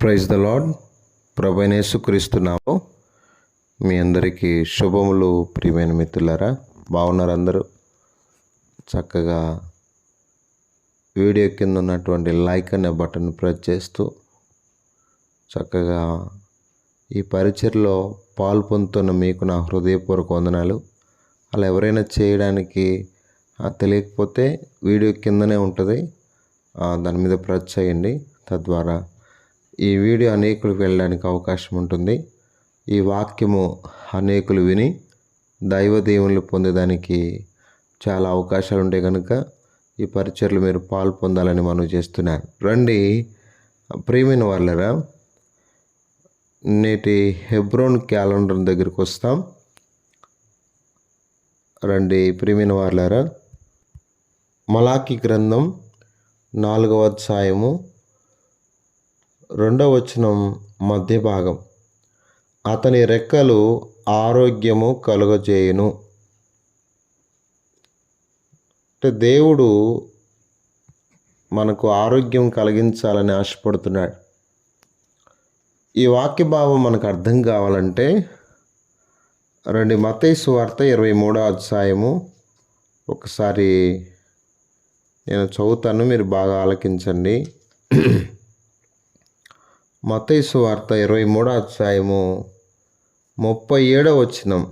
Praise the lord ప్రభైనేసుక్రీస్తున్నాము మీ అందరికీ శుభములు ప్రియమైన మిత్రులారా. బాగున్నారు అందరూ? చక్కగా వీడియో కింద ఉన్నటువంటి లైక్ అనే బటన్ ప్రెస్ చేస్తూ చక్కగా ఈ పరిచయలో పాలు పొందుతున్న మీకు నా హృదయపూర్వక వందనాలు. అలా ఎవరైనా చేయడానికి తెలియకపోతే వీడియో కిందనే ఉంటుంది. దాని మీద ప్రెస్ చేయండి. తద్వారా ఈ వీడియో అనేకులకు వెళ్ళడానికి అవకాశం ఉంటుంది. ఈ వాక్యము అనేకులు విని దైవ దేవుళ్ళు పొందేదానికి చాలా అవకాశాలు ఉంటాయి కనుక ఈ పరిచయలు మీరు పాలు పొందాలని మనం చేస్తున్నాను. రండి ప్రియమైన వాళ్ళరా నేటి హెబ్రోన్ క్యాలెండర్ దగ్గరికి వస్తాం. రండి ప్రియమైన వాళ్ళరా మలాకి గ్రంథం నాలుగవ అధ్యాయము రెండవ వచనం మధ్య భాగం. అతని రెక్కలు ఆరోగ్యము కలుగజేయును. అంటే దేవుడు మనకు ఆరోగ్యం కలిగించాలని ఆశపడుతున్నాడు. ఈ వాక్య భావం మనకు అర్థం కావాలంటే రెండు మతేసు వార్త ఇరవై మూడో అధ్యాయము ఒకసారి నేను చదువుతాను మీరు బాగా ఆలకించండి. మతైసు వార్త ఇరవై మూడో అధ్యాయము ముప్పై ఏడో వచ్చినం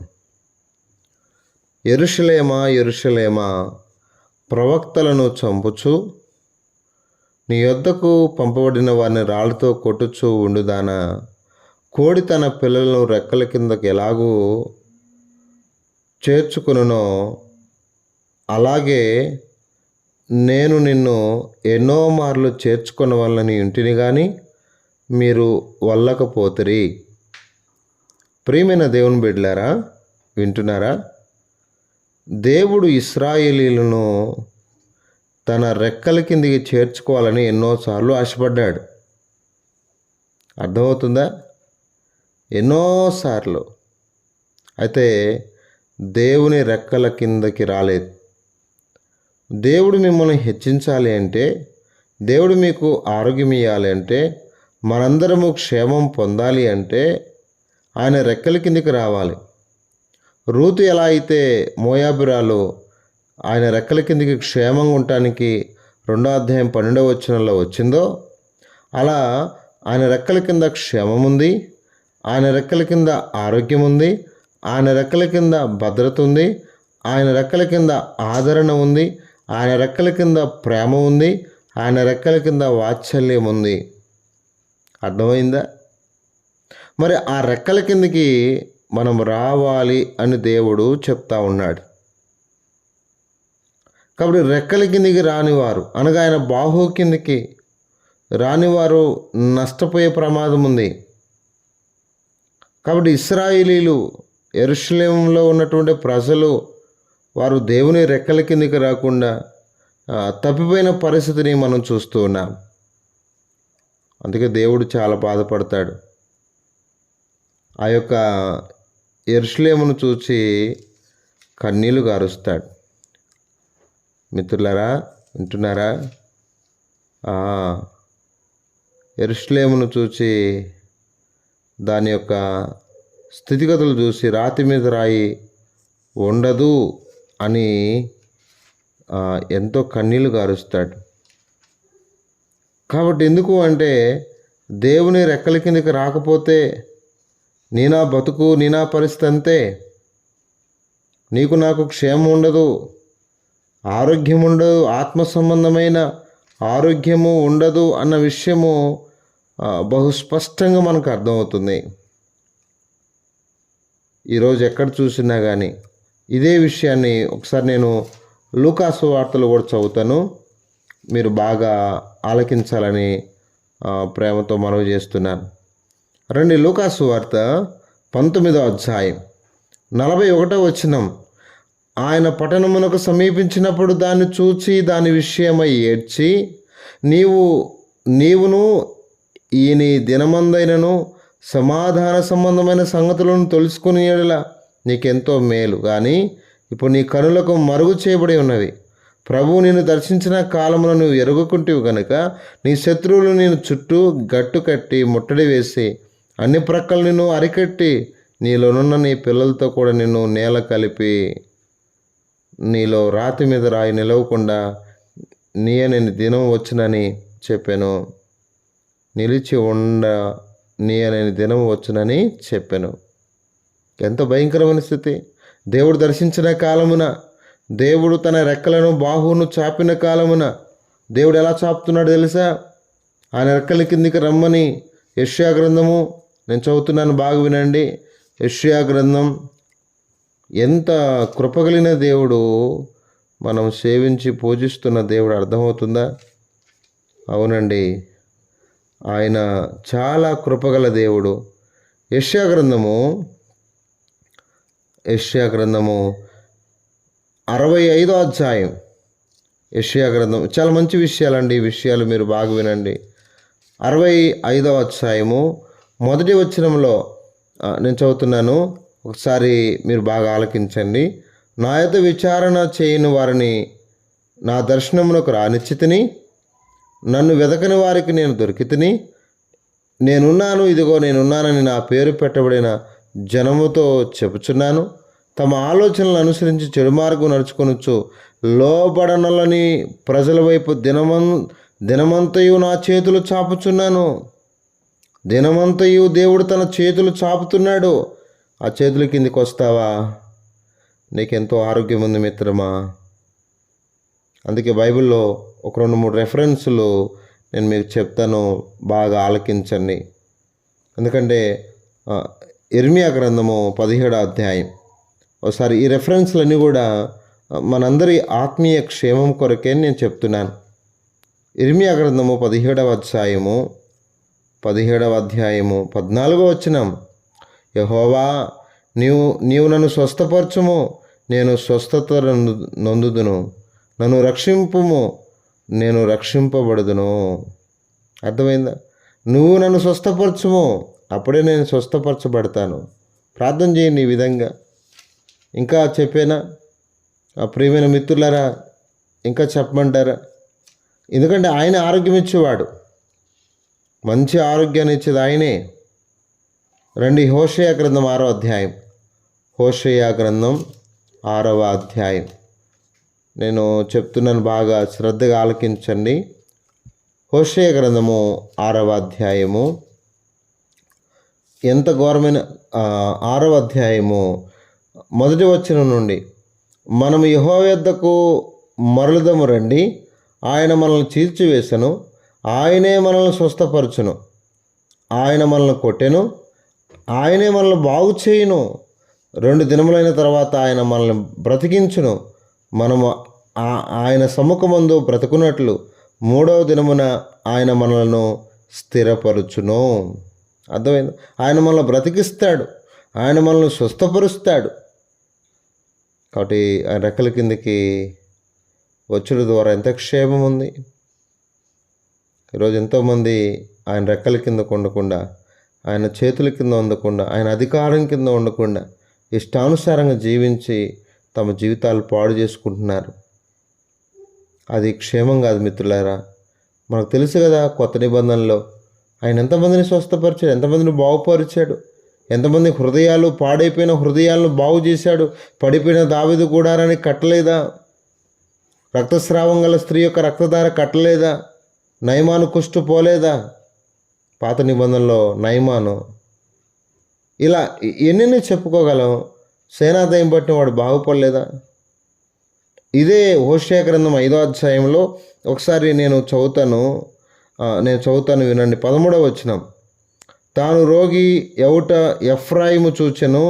ఎరుషలేమా ఎరుషలేమా ప్రవక్తలను చంపుచు నీ యొద్దకు పంపబడిన వారిని రాళ్ళతో కొట్టుచు ఉండుదానా? కోడి తన పిల్లలను రెక్కల కిందకి ఎలాగూ చేర్చుకునునో అలాగే నేను నిన్ను ఎన్నో మార్లు చేర్చుకున్న వాళ్ళని ఇంటిని కానీ మీరు వల్లకపోతిరి. ప్రియమైన దేవుని బిడ్డలారా వింటున్నారా? దేవుడు ఇస్రాయేలీలను తన రెక్కల కిందికి చేర్చుకోవాలని ఎన్నోసార్లు ఆశపడ్డాడు. అర్థమవుతుందా? ఎన్నోసార్లు. అయితే దేవుని రెక్కల కిందకి రాలేదు. దేవుడు మిమ్మల్ని హెచ్చించాలి అంటే దేవుడు మీకు ఆరోగ్యం ఇవ్వాలి అంటే మనందరము క్షేమం పొందాలి అంటే ఆయన రెక్కల కిందికి రావాలి. రూతు ఎలా అయితే మోయాబురాలు ఆయన రెక్కల కిందికి క్షేమంగా ఉండటానికి రెండో అధ్యాయం పన్నెండవ వచనంలో వచ్చిందో అలా ఆయన రెక్కల కింద క్షేమం ఉంది ఆయన రెక్కల కింద ఆరోగ్యం ఉంది ఆయన రెక్కల కింద భద్రత ఉంది ఆయన రెక్కల కింద ఆదరణ ఉంది ఆయన రెక్కల కింద ప్రేమ ఉంది ఆయన రెక్కల కింద వాత్సల్యం ఉంది. అర్థమైందా? మరి ఆ రెక్కల కిందకి మనం రావాలి అని దేవుడు చెప్తా ఉన్నాడు. కాబట్టి రెక్కల కిందికి రానివారు అనగా ఆయన బాహు కిందికి రానివారు నష్టపోయే ప్రమాదం ఉంది. కాబట్టి ఇస్రాయిలీలు ఎరుషలేంలో ఉన్నటువంటి ప్రజలు వారు దేవుని రెక్కల కిందికి రాకుండా తప్పిపోయిన పరిస్థితిని మనం చూస్తూ ఉన్నాం. అందుకే దేవుడు చాలా బాధపడతాడు. ఆ యొక్క ఎరుషలేమును చూసి కన్నీలు గారుస్తాడు. మిత్రులారా వింటున్నారా? ఆ, చూసి దాని యొక్క స్థితిగతులు చూసి రాతి మీద రాయి ఉండదు అని ఎంతో కన్నీళ్ళు గారుస్తాడు. కాబట్టి ఎందుకు అంటే దేవుని రెక్కల కిందకి రాకపోతే నీనా బతుకు నీనా పరిస్థితి అంతే. నీకు నాకు క్షేమం ఉండదు ఆరోగ్యం ఉండదు ఆత్మ సంబంధమైన ఆరోగ్యము ఉండదు అన్న విషయము బహుస్పష్టంగా మనకు అర్థమవుతుంది. ఈరోజు ఎక్కడ చూసినా కానీ ఇదే విషయాన్ని ఒకసారి నేను లూకాసు వార్తలు కూడా చదువుతాను. మీరు బాగా ఆలకించాలని ప్రేమతో మనవి చేస్తున్నాను. రండి లూకాసు వార్త పంతొమ్మిదో అధ్యాయం నలభై ఒకటో వచనం. ఆయన పట్టణమునకు సమీపించినప్పుడు దాన్ని చూచి దాని విషయమై ఏడ్చి నీవు నీవును ఈయన దినమందైనను సమాధాన సంబంధమైన సంగతులను తెలుసుకుని ఎడల నీకెంతో మేలు. కానీ ఇప్పుడు నీ కనులకు మరుగు చేయబడి ఉన్నవి. ప్రభువు నిన్ను దర్శించిన కాలమును నువ్వు ఎరుగుకుంటేవు గనుక నీ శత్రువులు నేను చుట్టూ గట్టు కట్టి ముట్టడి వేసి అన్ని ప్రక్కలు నిన్ను అరికట్టి నీలోనున్న నీ పిల్లలతో కూడా నిన్ను నేల కలిపి నీలో రాతి మీద రాయి నిలవకుండా నీ నేను దినం వచ్చునని చెప్పాను. నిలిచి ఉండ నీ అనే దినం వచ్చునని చెప్పాను. ఎంత భయంకరమైన స్థితి. దేవుడు దర్శించిన కాలమున దేవుడు తన రెక్కలను బాహువును చాపిన కాలమున దేవుడు ఎలా చాపుతున్నాడు తెలుసా? ఆయన రెక్కల కిందికి రమ్మని యష్యా గ్రంథము నేను చదువుతున్నాను బాగా వినండి. యష్యా గ్రంథం ఎంత కృపగలిగిన దేవుడు మనం సేవించి పూజిస్తున్న దేవుడు అర్థమవుతుందా? అవునండి. ఆయన చాలా కృపగల దేవుడు. యష్యా గ్రంథము యష్యా గ్రంథము అరవై ఐదో అధ్యాయం. యష్యా గ్రంథం. చాలా మంచి విషయాలండి ఈ విషయాలు మీరు బాగా వినండి. అరవై ఐదో అధ్యాయము. మొదటి వచనంలో నేను చదువుతున్నాను. ఒకసారి మీరు బాగా ఆలకించండి. నా యొక్క విచారణ చేయని వారిని నా దర్శనమునకు రానిచ్చితిని నన్ను వెదకని వారికి నేను దొరికితిని నేనున్నాను ఇదిగో నేనున్నానని నా పేరు పెట్టబడిన జనముతో చెప్పుచున్నాను. తమ ఆలోచనలు అనుసరించి చెడు మార్గం నడుచుకొనొచ్చు. లోబడనలని ప్రజల వైపు దినమన్ దినమంతయు నా చేతులు చాపుచున్నాను. దినమంతయు దేవుడు తన చేతులు చాపుతున్నాడు. ఆ చేతుల కిందికి వస్తావా? నీకెంతో ఆరోగ్యం ఉంది మిత్రమా? అందుకే బైబిల్లో ఒక రెండు మూడు రెఫరెన్సులు నేను మీకు చెప్తాను. బాగా ఆలకించండి. ఎందుకంటే ఇర్మియా గ్రంథము పదిహేడో అధ్యాయం. ఒకసారి ఈ రెఫరెన్స్లన్నీ కూడా మనందరి ఆత్మీయ క్షేమం కొరకే నేను చెప్తున్నాను. ఇర్మియా గ్రంథము పదిహేడవ అధ్యాయము పదిహేడవ అధ్యాయము పద్నాలుగో వచనం. యహోవా నీవు నీవు నన్ను స్వస్థపరచుము నేను స్వస్థత నొందుదును. నన్ను రక్షింపుము నేను రక్షింపబడుదును. అర్థమైందా? నువ్వు నన్ను స్వస్థపరచుము అప్పుడే నేను స్వస్థపరచబడతాను. ప్రార్థన చేయండి ఈ విధంగా. ఇంకా చెప్పేనా? ఆ ప్రియమైన మిత్రులారా ఇంకా చెప్పమంటారా? ఎందుకంటే ఆయన ఆరోగ్యం ఇచ్చేవాడు. మంచి ఆరోగ్యాన్ని ఇచ్చేది ఆయనే. రండి హోషయ గ్రంథం ఆరో అధ్యాయం. హోషయ గ్రంథం ఆరవ అధ్యాయం. నేను చెప్తున్నాను బాగా శ్రద్ధగా ఆలకించండి. హోషయ గ్రంథము ఆరవ అధ్యాయము. ఎంత ఘోరమైన ఆరవ అధ్యాయము మొదటి వచ్చిన నుండి మనం యహో యొద్దకు మరలుదము రండి ఆయన మనల్ని చీల్చివేసను ఆయనే మనల్ని స్వస్థపరచును. ఆయన మనల్ని కొట్టెను ఆయనే మనల్ని బాగు చేయును. రెండు దినములైన తర్వాత ఆయన మనల్ని బ్రతికించును. మనము ఆ- ఆయన సముఖమందు బ్రతుకున్నట్లు మూడవ దినమున ఆయన మనలను స్థిరపరుచును. అర్థమైంది? ఆయన మనల్ని బ్రతికిస్తాడు. ఆయన మనల్ని స్వస్థపరుస్తాడు. కాబట్టి ఆయన రెక్కల కిందకి వచ్చుడు ద్వారా ఎంత క్షేమం ఉంది. ఈరోజు ఎంతోమంది ఆయన రెక్కల కింద ఉండకుండా ఆయన చేతుల కింద ఉండకుండా ఆయన అధికారం కింద ఉండకుండా ఇష్టానుసారంగా జీవించి తమ జీవితాలు పాడు చేసుకుంటున్నారు. అది క్షేమం కాదు మిత్రులారా. మనకు తెలుసు కదా కొత్త నిబంధనలో ఆయన ఎంతమందిని స్వస్థపరిచాడు ఎంతమందిని బాగుపరిచాడు. ఎంతమంది హృదయాలు పాడైపోయిన హృదయాలను బాగు చేశాడు? పడిపోయిన దావిదు కూడారని కట్టలేదా? రక్తస్రావం గల స్త్రీ యొక్క రక్తధార కట్టలేదా? నయమాను కుష్టు పోలేదా పాత నిబంధనలో నయమాను ఇలా ఎన్నెన్ని చెప్పుకోగలం. సేనాదయం పట్టిన వాడు బాగుపడలేదా? ఇదే హోషయ గ్రంథం ఐదో అధ్యాయంలో ఒకసారి నేను చదువుతాను. నేను చదువుతాను వినండి. పదమూడవ వచ్చినాం తాను రోగి ఎవుట ఎఫ్రాయిము చూచెను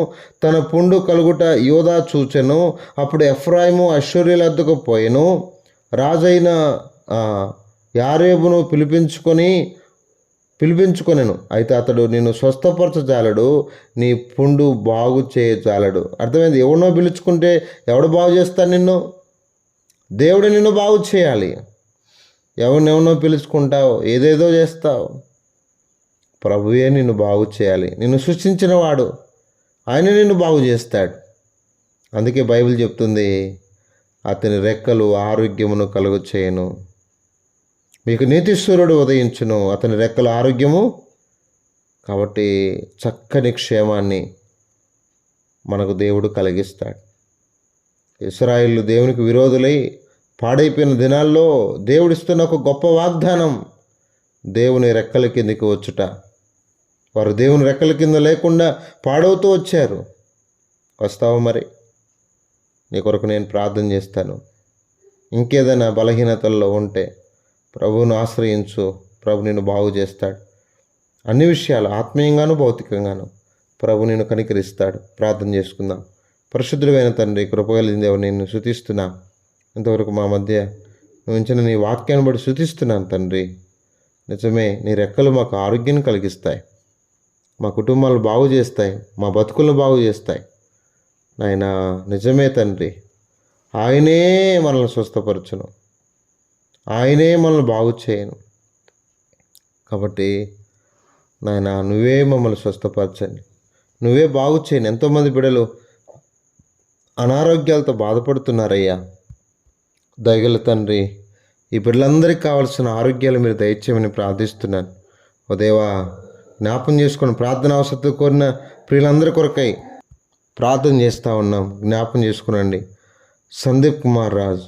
తన పుండు కలుగుట యోధా చూచెను అప్పుడు ఎఫ్రాయిము అశ్వర్యులద్దకు పోయెను. రాజైన యారేబును పిలిపించుకొని పిలిపించుకొనెను. అయితే అతడు నిన్ను స్వస్థపరచజాలడు నీ పుండు బాగు చేయజాలడు. అర్థమైంది? ఎవరినో పిలుచుకుంటే ఎవడు బాగు చేస్తాడు నిన్ను? దేవుడు నిన్ను బాగు చేయాలి. ఎవరినెవరినో పిలుచుకుంటావు? ఏదేదో చేస్తావు? ప్రభువే నిన్ను బాగు చేయాలి. నిన్ను సృష్టించిన వాడు ఆయన నిన్ను బాగు చేస్తాడు. అందుకే బైబిల్ చెప్తుంది అతని రెక్కలు ఆరోగ్యమును కలుగు చేయను మీకు నీతిశ్వరుడు ఉదయించును. అతని రెక్కల ఆరోగ్యము కాబట్టి చక్కని క్షేమాన్ని మనకు దేవుడు కలిగిస్తాడు. ఇస్రాయిల్ దేవునికి విరోధులై పాడైపోయిన దినాల్లో దేవుడిస్తున్న ఒక గొప్ప వాగ్దానం దేవుని రెక్కల కిందకి వచ్చుట. వారు దేవుని రెక్కల కింద లేకుండా పాడవుతూ వచ్చారు. వస్తావా మరి? నీ కొరకు నేను ప్రార్థన చేస్తాను. ఇంకేదైనా బలహీనతల్లో ఉంటే ప్రభువును ఆశ్రయించు. ప్రభు నిన్ను బాగు చేస్తాడు. అన్ని విషయాలు ఆత్మీయంగాను భౌతికంగాను ప్రభు నిన్ను కనికరిస్తాడు. ప్రార్థన చేసుకుందాం. పరిశుద్ధుడైన తండ్రి కృపగలిగిన దేవుని నిన్ను ఇంతవరకు మా మధ్య నువ్వు ఇచ్చిన నీ వాక్యాన్ని బట్టి శృతిస్తున్నాను తండ్రి. నిజమే నీ రెక్కలు మాకు ఆరోగ్యం కలిగిస్తాయి. మా కుటుంబాలు బాగు చేస్తాయి మా బతుకులను బాగు చేస్తాయి. నాయన నిజమే తండ్రి. ఆయనే మనల్ని స్వస్థపరచును. ఆయనే మనల్ని బాగు చేయను. కాబట్టి నాయన నువ్వే మమ్మల్ని స్వస్థపరచండి. నువ్వే బాగు చేయను ఎంతోమంది బిడ్డలు అనారోగ్యాలతో బాధపడుతున్నారయ్యా. దయగల తండ్రి ఈ బిడ్డలందరికీ కావాల్సిన ఆరోగ్యాలు మీరు దయచేయమని ప్రార్థిస్తున్నాను. ఉదేవా జ్ఞాపం చేసుకుని ప్రార్థన అవసరం కోరిన ప్రియులందరి కొరకై ప్రార్థన చేస్తూ ఉన్నాం. జ్ఞాపం చేసుకునండి. సందీప్ కుమార్ రాజ్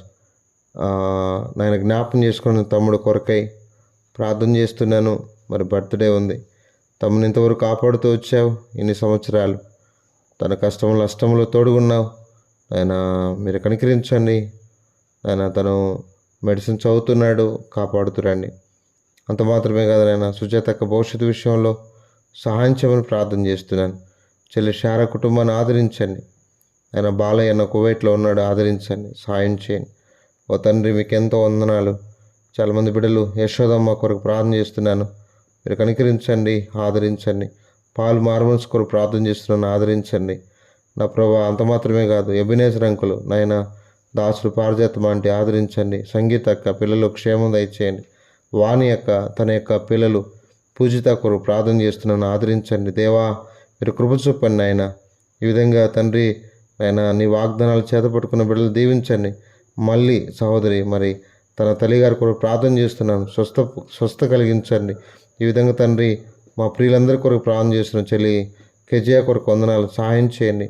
నాయన జ్ఞాపం చేసుకున్న తమ్ముడు కొరకై ప్రార్థన చేస్తున్నాను. మరి బర్త్డే ఉంది. తమ్ముని ఇంతవరకు కాపాడుతూ వచ్చావు. ఇన్ని సంవత్సరాలు? తన కష్టంలో నష్టంలో తోడుగున్నావు. ఆయన మీరు కనికరించండి. ఆయన తను మెడిసిన్ చదువుతున్నాడు. కాపాడుతురండి అంత మాత్రమే కాదు నాయన సుజాతక్క భవిష్యత్తు విషయంలో సహాయం చేయమని ప్రార్థన చేస్తున్నాను. చెల్లి శార కుటుంబాన్ని ఆదరించండి. ఆయన బాలయ్య అన్న కువైట్లో ఉన్నాడు ఆదరించండి సహాయం చేయండి. ఓ తండ్రి మీకు ఎంతో వందనాలు. చాలామంది బిడ్డలు యశోదమ్మ కొరకు ప్రార్థన చేస్తున్నాను. మీరు కనికరించండి ఆదరించండి. పాలు మార్మల్స్ కొరకు ప్రార్థన చేస్తున్నాను ఆదరించండి. నా ప్రభా అంత మాత్రమే కాదు ఎబినేశ్వర అంకులు నాయన దాసులు పారిజాతం అంటే ఆదరించండి. సంగీత అక్క పిల్లలు క్షేమం దయచేయండి. వాణి యొక్క తన యొక్క పిల్లలు పూజిత కొరకు ప్రార్థన చేస్తున్నాను ఆదరించండి. దేవా మీరు కృప చూపండి ఆయన ఈ విధంగా తండ్రి ఆయన నీ వాగ్దానాలు చేతపట్టుకున్న బిడ్డలు దీవించండి. మళ్ళీ సహోదరి మరి తన తల్లిగారి కొరకు ప్రార్థన చేస్తున్నాను. స్వస్థ స్వస్థ కలిగించండి. ఈ విధంగా తండ్రి మా ప్రియులందరి కొరకు ప్రార్థన చేస్తున్నాను. చెల్లి కెజియా కొరకు వందనాలు. సహాయం చేయండి.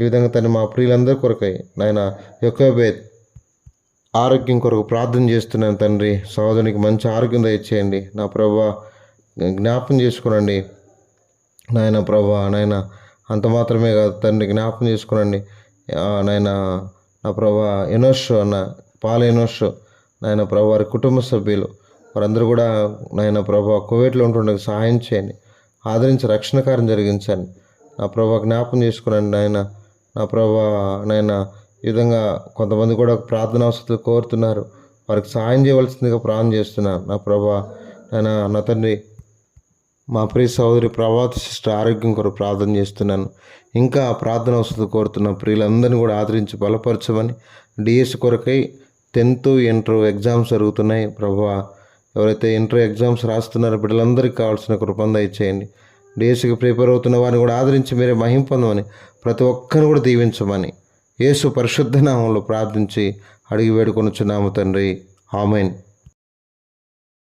ఈ విధంగా తండ్రి మా ప్రియులందరి కొరకై నాయన యొక్కబేత్ ఆరోగ్యం కొరకు ప్రార్థన చేస్తున్నాను తండ్రి. సహోదరునికి మంచి ఆరోగ్యం దయచేయండి. నా ప్రభా జ్ఞాపం చేసుకునండి. నాయన ప్రభా నాయన అంత మాత్రమే కాదు తండ్రి జ్ఞాపం చేసుకునండి. నాయన నా ప్రభా ఎనోష్ అన్న పాల ఎనోష్ నాయన ప్రభా వారి కుటుంబ సభ్యులు వారందరూ కూడా నాయన ప్రభా కోవిడ్లో ఉంటుండగా సహాయం చేయండి. ఆదరించి రక్షణ కార్యం జరిగించండి. నా ప్రభా జ్ఞాపం చేసుకునండి నాయన. నా ప్రభా నాయన ఈ విధంగా కొంతమంది కూడా ప్రార్థన అవసరాలు కోరుతున్నారు. వారికి సహాయం చేయవలసిందిగా ప్రార్థన చేస్తున్నాను. నా ప్రభా నాయన నా తండ్రి మా ప్రియ సహోదరి ప్రభాత సిస్టర్ ఆరోగ్యం కొరకు ప్రార్థన చేస్తున్నాను. ఇంకా ప్రార్థన వసతి కోరుతున్న ప్రియులందరినీ కూడా ఆదరించి బలపరచమని డిఎస్ కొరకై టెన్త్ ఇంటర్ ఎగ్జామ్స్ జరుగుతున్నాయి. ప్రభా ఎవరైతే ఇంటర్ ఎగ్జామ్స్ రాస్తున్నారో బిడ్డలందరికీ కావాల్సిన కృపంద ఇచ్చేయండి డిఎస్సికి ప్రిపేర్ అవుతున్న వారిని కూడా ఆదరించి మీరే మహిం పొందమని ప్రతి ఒక్కరిని కూడా దీవించమని యేసు పరిశుద్ధ నామంలో ప్రార్థించి అడిగి వేడుకొనుచున్నాము తండ్రి. ఆమెన్.